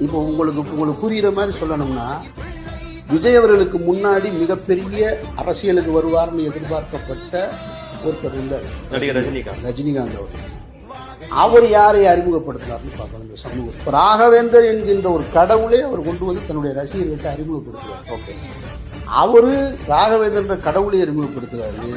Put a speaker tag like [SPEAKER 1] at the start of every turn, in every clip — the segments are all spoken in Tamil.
[SPEAKER 1] இப்போ உங்களுக்கு உங்களுக்கு புரியுற மாதிரி சொல்லணும்னா விஜய் அவர்களுக்கு முன்னாடி மிகப்பெரிய அரசியலுக்கு வருவார்னு எதிர்பார்க்கப்பட்ட ஒருத்தர் இருந்தார்.
[SPEAKER 2] நடிகர் ரஜினிகாந்த்.
[SPEAKER 1] ரஜினிகாந்த் அவர் அவர் யாரை அறிமுகப்படுத்தினார்னு பார்க்கணும் இந்த சமூகம் இப்ப ராகவேந்தர் என்கின்ற ஒரு கடவுளை அவர் கொண்டு வந்து தன்னுடைய ரசிகர்களுக்கு அறிமுகப்படுத்துவார்
[SPEAKER 2] ஓகே.
[SPEAKER 1] அவரு ராகவேந்திரன்ற கடவுளை அறிமுகப்படுத்துறாரு.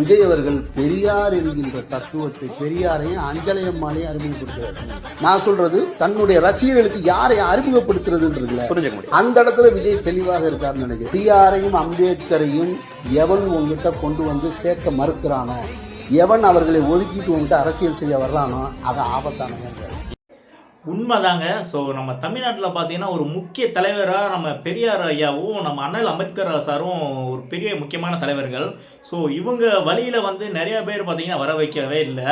[SPEAKER 1] விஜய் அவர்கள் பெரியார் என்கின்ற தத்துவத்தை பெரியாரையும் அஞ்சலையம்மாளையும் அறிமுகப்படுத்துறாரு நான் சொல்றது தன்னுடைய ரசிகர்களுக்கு யாரை அறிமுகப்படுத்துறதுன்றதுல
[SPEAKER 2] புரிஞ்சுக்க
[SPEAKER 1] அந்த இடத்துல விஜய் தெளிவாக இருக்காருன்னு நினைக்கிறேன். பெரியாரையும் அம்பேத்கரையும் எவன் உங்ககிட்ட கொண்டு வந்து சேர்க்க மறுக்கிறானோ எவன் அவர்களை ஒதுக்கிட்டு உங்ககிட்ட அரசியல் செய்ய வர்றானோ அது ஆபத்தானவங்க
[SPEAKER 3] உண்மைதாங்க. ஸோ நம்ம தமிழ்நாட்டில் பார்த்தீங்கன்னா ஒரு முக்கிய தலைவராக நம்ம பெரியார் ஐயாவும் நம்ம அண்ணல் அம்பேத்கர் சாரும் ஒரு பெரிய முக்கியமான தலைவர்கள். ஸோ இவங்க வழியில் வந்து நிறைய பேர் பார்த்தீங்கன்னா வர வைக்கவே இல்லை.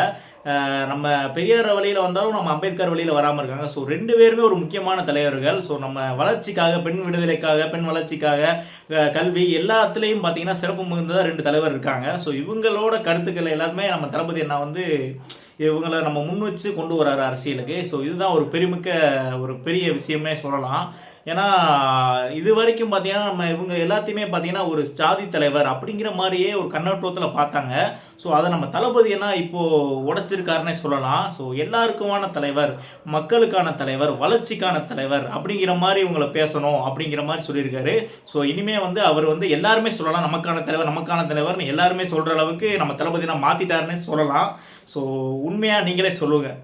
[SPEAKER 3] நம்ம பெரியார் வழியில் வந்தாலும் நம்ம அம்பேத்கர் வழியில் வராமல் இருக்காங்க. ஸோ ரெண்டு பேருமே ஒரு முக்கியமான தலைவர்கள். ஸோ நம்ம வளர்ச்சிக்காக பெண் விடுதலைக்காக பெண் வளர்ச்சிக்காக கல்வி எல்லாத்துலேயும் பார்த்தீங்கன்னா சிறப்பு மிகுந்ததாக ரெண்டு தலைவர் இருக்காங்க. ஸோ இவங்களோட கருத்துக்கள் எல்லாத்துமே நம்ம தளபதி என்ன வந்து இவங்களை நம்ம முன் வச்சு கொண்டு வராரு அரசியலுக்கு. ஸோ இதுதான் ஒரு பெருமிக்க ஒரு பெரிய விஷயமே சொல்லலாம். ஏன்னா இது வரைக்கும் பார்த்தீங்கன்னா நம்ம இவங்க எல்லாத்தையுமே பார்த்தீங்கன்னா ஒரு ஜாதி தலைவர் அப்படிங்கிற மாதிரியே ஒரு கண்ணோட்டத்தில் பார்த்தாங்க. ஸோ அதை நம்ம தளபதி என்ன இப்போது உடைச்சிருக்காருன்னே சொல்லலாம். ஸோ எல்லாருக்குமான தலைவர் மக்களுக்கான தலைவர் வளர்ச்சிக்கான தலைவர் அப்படிங்கிற மாதிரி இவங்களை பேசணும் அப்படிங்கிற மாதிரி சொல்லியிருக்காரு. ஸோ இனிமேல் வந்து அவர் வந்து எல்லாருமே சொல்லலாம். நமக்கான தலைவர் நமக்கான தலைவர்னு எல்லாருமே சொல்கிற அளவுக்கு நம்ம தளபதினா மாற்றிட்டாருன்னே சொல்லலாம். ஸோ உண்மையாக நீங்களே சொல்லுங்கள்